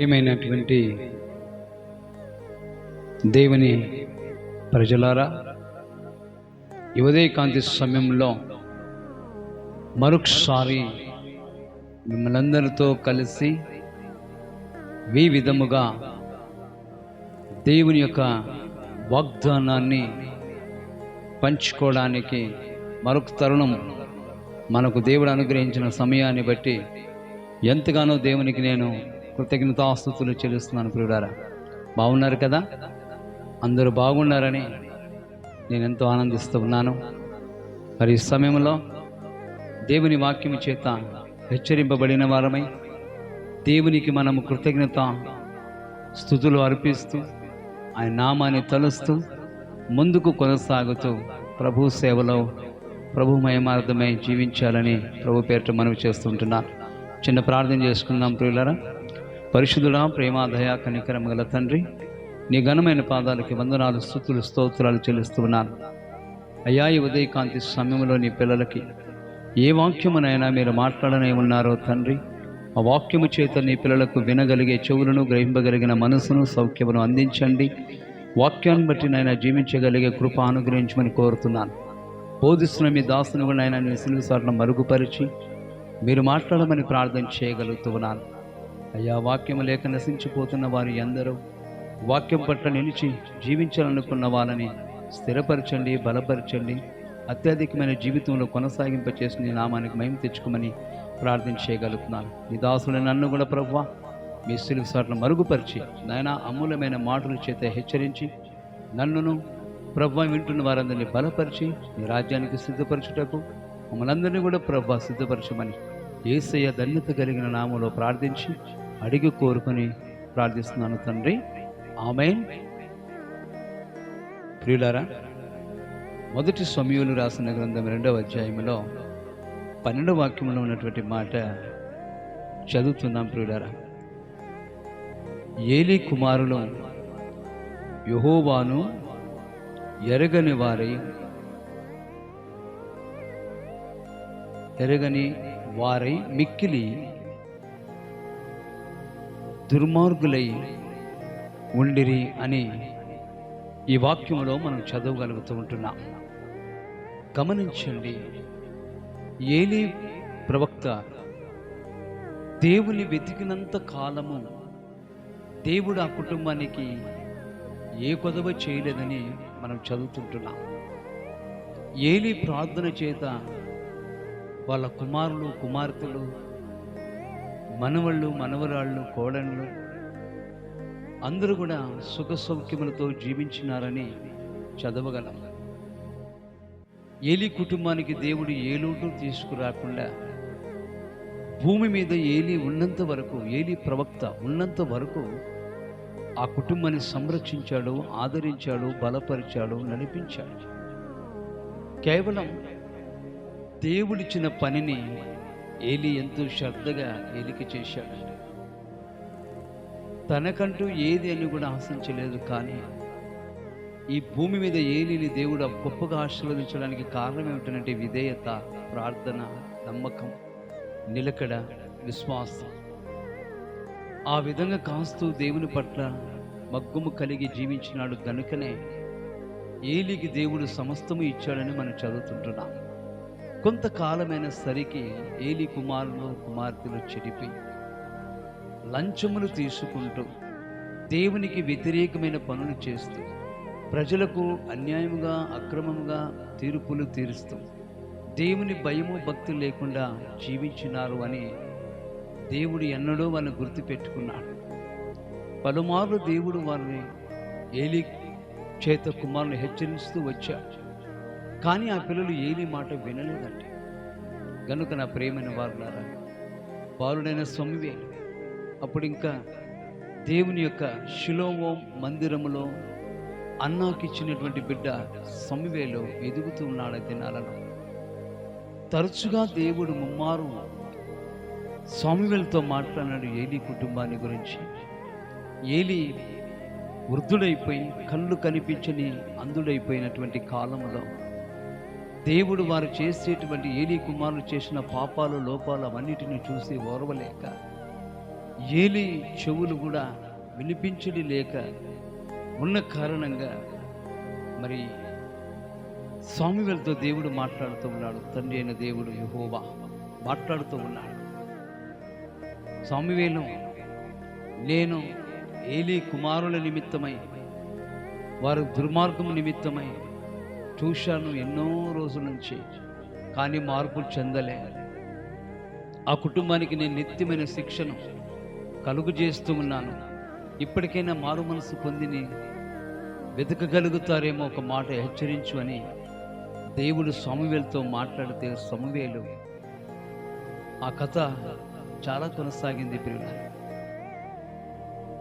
ప్రియమైనటువంటి దేవుని ప్రజలారా ఈ సమయంలో మరొకసారి మిమ్మల్ందరితో కలిసి ఈ విధముగా దేవుని యొక్క వాగ్దానాన్ని పంచుకోవడానికి మరొక తరుణం మనకు దేవుడు అనుగ్రహించిన సమయాన్ని బట్టి ఎంతగానో దేవునికి నేను కృతజ్ఞతాస్తుతులు చెల్లిస్తున్నాను ప్రియుడారా బాగున్నారు కదా? అందరూ బాగున్నారని నేను ఎంతో ఆనందిస్తూ ఉన్నాను. మరి ఈ సమయంలో దేవుని వాక్యము చేత హెచ్చరింపబడిన వారమై దేవునికి మనము కృతజ్ఞత స్థుతులు అర్పిస్తూ ఆయన నామాన్ని తలుస్తూ ముందుకు కొనసాగుతూ ప్రభు సేవలో ప్రభు మయమార్థమై జీవించాలని ప్రభు పేరిట మనవి చేస్తుంటున్నాను చిన్న ప్రార్థన చేసుకుందాం ప్రియులరా. పరిశుద్ధుడా ప్రేమ దయా కనికరం గల తండ్రి నీ ఘనమైన పాదాలకి వందనాలు స్థుతులు స్తోత్రాలు చెల్లిస్తున్నాను. అయ్యా ఈ ఉదయకాంతి సమయంలో నీ పిల్లలకి ఏ వాక్యమునైనా మీరు మాట్లాడనే ఉన్నారో తండ్రి ఆ వాక్యము చేత నీ పిల్లలకు వినగలిగే చెవులను గ్రహింపగలిగిన మనసును సౌఖ్యమును అందించండి. వాక్యాన్ని బట్టి నైనా జీవించగలిగే కృప అనుగ్రహించమని కోరుతున్నాను. బోధిస్తున్న మీ దాసును కూడా ఆయన నీ సిలువు మరుగుపరిచి మీరు మాట్లాడమని ప్రార్థన చేయగలుగుతున్నాను. అయ్యా వాక్యము లేక నశించిపోతున్న వారి అందరూ వాక్యం పట్ల నిలిచి జీవించాలనుకున్న వాళ్ళని స్థిరపరచండి బలపరచండి అత్యధికమైన జీవితంలో కొనసాగింపచేసి నీ నామానికి మేము తెచ్చుకోమని ప్రార్థన చేయగలుగుతున్నాను ఈ దాసుని నన్ను కూడా ప్రభు మీ సిలుగు సాట్లను మరుగుపరిచి నాయన అమూలమైన మాటల చేత హెచ్చరించి నన్నును ప్రభు వింటున్న వారందరినీ బలపరిచి మీ రాజ్యానికి సిద్ధపరచుటకు మమ్మల్ని అందరినీ కూడా ప్రభు సిద్ధపరచమని ఏసయ్య ధన్యత కలిగిన నామలో ప్రార్థించి అడిగి కోరుకొని ప్రార్థిస్తున్నాను తండ్రి. ఆమె ప్రియులారా మొదటి సమయంలో రాసిన గ్రంథం రెండవ అధ్యాయంలో పన్నెండు వాక్యంలో ఉన్నటువంటి మాట చదువుతున్నాం ప్రియులారా. ఏలి కుమారులు యహోవాను ఎరగని వారై ఎరగని వారై మిక్కిలి దుర్మార్గులై ఉండిరి అని ఈ వాక్యంలో మనం చదవగలుగుతూ ఉంటున్నాం. గమనించండి ఏలి ప్రవక్త దేవుని వెతికినంత కాలము దేవుడు ఆ కుటుంబానికి ఏ కొదవ చేయలేదని మనం చదువుతుంటున్నాం. ఏలి ప్రార్థన చేత వాళ్ళ కుమారులు కుమార్తెలు మనవళ్ళు మనవరాళ్ళు కోడళ్ళు అందరూ కూడా సుఖ సౌఖ్యములతో జీవించినారని చదవగలం. ఏలి కుటుంబానికి దేవుడు ఏ లోటు తీసుకురాకుండా భూమి మీద ఏలి ఉన్నంత వరకు ఏలి ప్రవక్త ఉన్నంత వరకు ఆ కుటుంబాన్ని సంరక్షించాడు ఆదరించాడు బలపరిచాడు నడిపించాడు. కేవలం దేవుడిచ్చిన పనిని ఏలి ఎంతో శ్రద్ధగా ఏలికి చేశాడు. తనకంటూ ఏది అని కూడా ఆశించలేదు కానీ ఈ భూమి మీద ఏలిని దేవుడు గొప్పగా ఆశీర్వదించడానికి కారణం ఏమిటంటే విధేయత ప్రార్థన నమ్మకం నిలకడ విశ్వాసం. ఆ విధంగా కాస్తూ దేవుని పట్ల మగ్గుము కలిగి జీవించినాడు కనుకనే ఏలికి దేవుడు సమస్తము ఇచ్చాడని మనం చదువుతుంటున్నాం. కొంతకాలమైన సరికి ఏలి కుమారులు కుమార్తెలు చెడిపి లంచములు తీసుకుంటూ దేవునికి వ్యతిరేకమైన పనులు చేస్తూ ప్రజలకు అన్యాయముగా అక్రమముగా తీర్పులు తీరుస్తూ దేవుని భయము భక్తి లేకుండా జీవించినారు అని దేవుడు ఎన్నడూ వాళ్ళని గుర్తుపెట్టుకున్నాడు. పలుమార్లు దేవుడు వారిని ఏలి చేత కుమారుని హెచ్చరిస్తూ వచ్చాడు. కానీ ఆ పిల్లలు ఏలి మాట వినలేదంటే గనుక నా ప్రేమైన వారులారా బాలుడైన స్వామివే అప్పుడు ఇంకా దేవుని యొక్క శిలోమం మందిరములో అన్నాకి ఇచ్చినటువంటి బిడ్డ స్వామివేలో ఎదుగుతూ ఉన్నాడు దినాలను తరచుగా దేవుడు ముమ్మారు స్వామివేలతో మాట్లాడినాడు ఏలి కుటుంబాన్ని గురించి. ఏలి వృద్ధుడైపోయి కళ్ళు కనిపించని అందుడైపోయినటువంటి కాలంలో దేవుడు వారు చేసేటువంటి ఏలి కుమారులు చేసిన పాపాలు లోపాలు అవన్నిటిని చూసి ఓర్వలేక ఏలి చెవులు కూడా వినిపించడి లేక ఉన్న కారణంగా మరి స్వామివేలతో దేవుడు మాట్లాడుతూ ఉన్నాడు. తండ్రి అయిన దేవుడు యహోవా మాట్లాడుతూ ఉన్నాడు. స్వామివేలు నేను ఏలి కుమారుల నిమిత్తమై వారు దుర్మార్గం నిమిత్తమై చూశాను ఎన్నో రోజుల నుంచి కానీ మార్పులు చెందలే. ఆ కుటుంబానికి నేను నిత్యమైన శిక్షను కలుగు చేస్తూ ఉన్నాను. ఇప్పటికైనా మారు మనసు పొందిని వెతకగలుగుతారేమో ఒక మాట హెచ్చరించు అని దేవుడు స్వామివేలుతో మాట్లాడితే స్వామివేలు ఆ కథ చాలా కొనసాగింది ప్రియుల.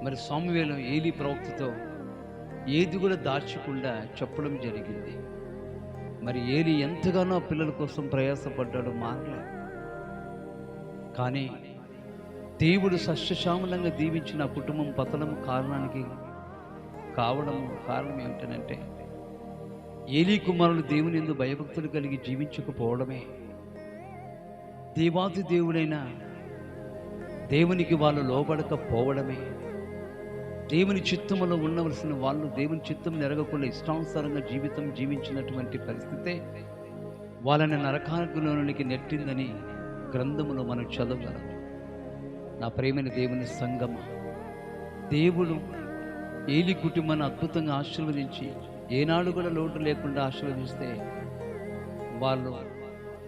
మరి స్వామివేలు ఏలి ప్రవక్తతో ఏది కూడా దాచకుండా చెప్పడం జరిగింది. మరి ఏలి ఎంతగానో ఆ పిల్లల కోసం ప్రయాసపడ్డాడు మారలే. కానీ దేవుడు సస్యశ్యామలంగా దీవించిన కుటుంబం పతనం కారణానికి కావడం కారణం ఏమిటనంటే ఏలీ కుమారులు దేవుని ఎందు భయభక్తులు కలిగి జీవించకపోవడమే. దేవాతి దేవుడైన దేవునికి వాళ్ళు లోబడకపోవడమే. దేవుని చిత్తములో ఉండవలసిన వాళ్ళు దేవుని చిత్తం నెరగకుండా ఇష్టానుసారంగా జీవితం జీవించినటువంటి పరిస్థితే వాళ్ళని నరకాగ్నిలోనికి నెట్టిందని గ్రంథములో మనం చదవగలం. నా ప్రేమైన దేవుని సంగమ దేవుడు ఏలి కుటుంబాన్ని అద్భుతంగా ఆశీర్వదించి ఏనాడు కూడా లోటు లేకుండా ఆశీర్వదిస్తే వాళ్ళు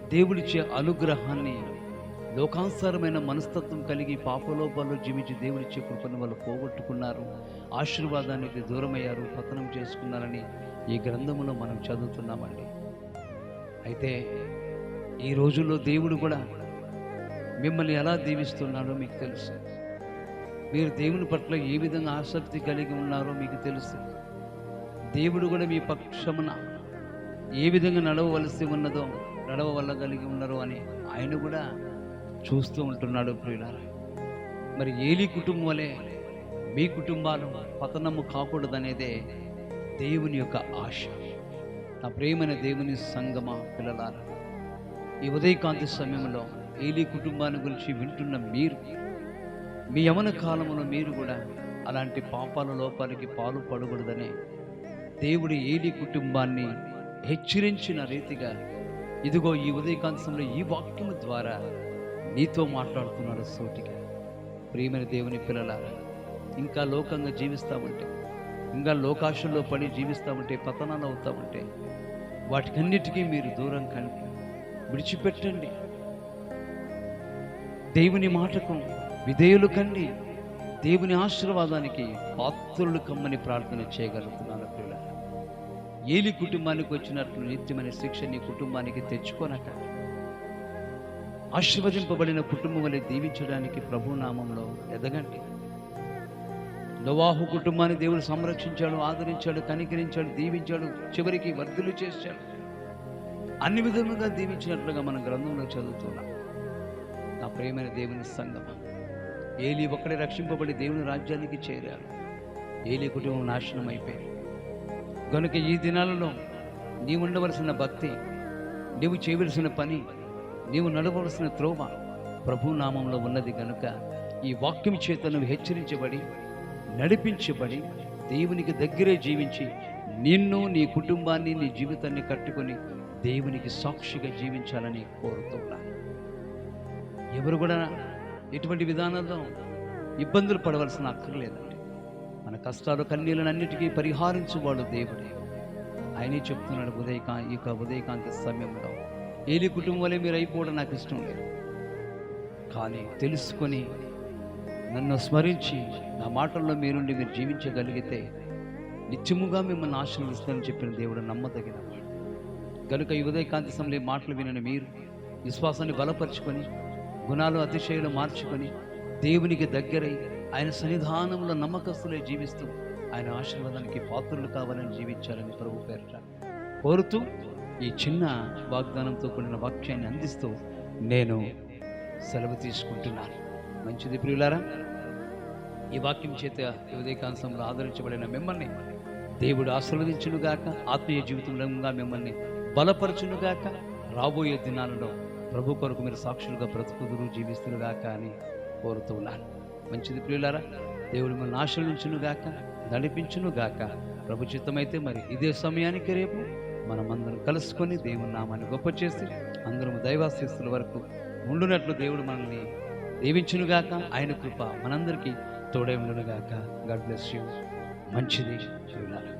దేవుడిచ్చే అనుగ్రహాన్ని లోకానుసారమైన మనస్తత్వం కలిగి పాపలోపాలు జీవించి దేవుడిచ్చే కృపను వాళ్ళు పోగొట్టుకున్నారు. ఆశీర్వాదానికి దూరమయ్యారు పతనం చేసుకున్నారని ఈ గ్రంథంలో మనం చదువుతున్నామండి. అయితే ఈ రోజుల్లో దేవుడు కూడా మిమ్మల్ని ఎలా దీవిస్తున్నాడో మీకు తెలుసు. మీరు దేవుని పట్ల ఏ విధంగా ఆసక్తి కలిగి ఉన్నారో మీకు తెలుసు. దేవుడు కూడా మీ పక్షమున ఏ విధంగా నడవవలసి ఉన్నదో నడవవల్ల కలిగి ఉన్నారో అని ఆయన కూడా చూస్తూ ఉంటున్నాడు ప్రియులారా. మరి ఏలి కుటుంబం వలె మీ కుటుంబాలు పతనము కాకూడదనేదే దేవుని యొక్క ఆశ. నా ప్రేమైన దేవుని సంగమ పిల్లలారా ఈ ఉదయకాంతి సమయంలో ఏలి కుటుంబాన్ని గురించి వింటున్న మీరు మీ యవన కాలంలో మీరు కూడా అలాంటి పాపాల లోపాలకి పాలు పడకూడదనే దేవుడి ఏలి కుటుంబాన్ని హెచ్చరించిన రీతిగా ఇదిగో ఈ ఉదయకాంతంలో ఈ వాక్యం ద్వారా నీతో మాట్లాడుతున్నాడు సోటిగా. ప్రియమైన దేవుని పిల్లలారా ఇంకా లోకంగా జీవిస్తామంటే ఇంకా లోకాశల్లో పడి జీవిస్తామంటే పతనాలు అవుతామంటే వాటికన్నిటికీ మీరు దూరం కండి. విడిచిపెట్టండి. దేవుని మాటకు విధేయులు కండి. దేవుని ఆశీర్వాదానికి పాత్రులు కమ్మని ప్రార్థన చేయగలుగుతున్నాను పిల్లలు ఏలి కుటుంబానికి వచ్చినట్లు నిత్యమైన శిక్ష నీ కుటుంబానికి తెచ్చుకోనక ఆశీర్వదింపబడిన కుటుంబం దీవించడానికి ప్రభు నామంలో ఎదగండి. నవాహు కుటుంబాన్ని దేవుడు సంరక్షించాడు ఆదరించాడు కనికరించాడు దీవించాడు చివరికి వర్ధులు చేశాడు. అన్ని విధములుగా దీవించినట్లుగా మన గ్రంథంలో చదువుతున్నాం. నా ప్రేమైన దేవుని సంగమ ఏలి ఒక్కడే రక్షింపబడి దేవుని రాజ్యానికి చేరారు. ఏలి కుటుంబం నాశనం అయిపోయింది. కనుక ఈ దినాలలో నీవు ఉండవలసిన భక్తి నీవు చేయవలసిన పని నీవు నడవలసిన త్రోవ ప్రభు నామంలో ఉన్నది కనుక ఈ వాక్యం చేత నువ్వు హెచ్చరించబడి నడిపించబడి దేవునికి దగ్గరే జీవించి నిన్ను నీ కుటుంబాన్ని నీ జీవితాన్ని కట్టుకొని దేవునికి సాక్షిగా జీవించాలని కోరుతున్నాను ఎవరు కూడా ఎటువంటి విధానంలో ఇబ్బందులు పడవలసిన అక్కర్లేదండి మన కష్టాలు కన్నీళ్ళను అన్నిటికీ పరిహారించువాడు దేవుడే. ఆయనే చెప్తున్నాడు ఉదయకా ఈ యొక్క ఉదయకాంత సమయంలో. ఏలి కుటుంబంలో మీరు అయిపోవడం నాకు ఇష్టం లేదు. కానీ తెలుసుకొని నన్ను స్మరించి నా మాటల్లో మీరుండి మీరు జీవించగలిగితే నిత్యముగా మిమ్మల్ని ఆశీర్వదిస్తానని చెప్పిన దేవుడు నమ్మదగిన కనుక ఈ ఉదయకాంతి సమయంలో మాటలు వినని మీరు విశ్వాసాన్ని బలపరుచుకొని గుణాలు అతిశయాలు మార్చుకొని దేవునికి దగ్గరై ఆయన సన్నిధానంలో నమ్మకస్తులే జీవిస్తూ ఆయన ఆశీర్వాదానికి పాత్రలు కావాలని జీవించాలని ప్రభు పేరట కోరుతూ ఈ చిన్న వాగ్దానంతో కూడిన వాక్యాన్ని అందిస్తూ నేను సెలవు తీసుకుంటున్నాను. మంచిది ప్రియులారా? ఈ వాక్యం చేత ఈ ఆదరించబడిన మిమ్మల్ని దేవుడు ఆశీర్వదించునుగాక ఆత్మీయ జీవితంలో మిమ్మల్ని బలపరచునుగాక రాబోయే దినాలలో ప్రభు కొరకు మీరు సాక్షులుగా బ్రతుకుదురు జీవిస్తునుగాక అని కోరుతున్నాను మంచిది ప్రియులారా? దేవుడు మిమ్మల్ని ఆశలించును గాక నడిపించును గాక ప్రభు చిత్తమైతే మరి ఇదే సమయానికి రేపు మనమందరం కలుసుకొని దేవుని నామాన్ని గొప్ప చేసి అందరం దైవాశిస్తుల వరకు ఉండునట్లు దేవుడు మనల్ని దీవించునుగాక. ఆయన కృప మనందరికీ తోడే ఉండునుగాక. గాడ్ బ్లెస్ యూ మంచిది. చూడాలి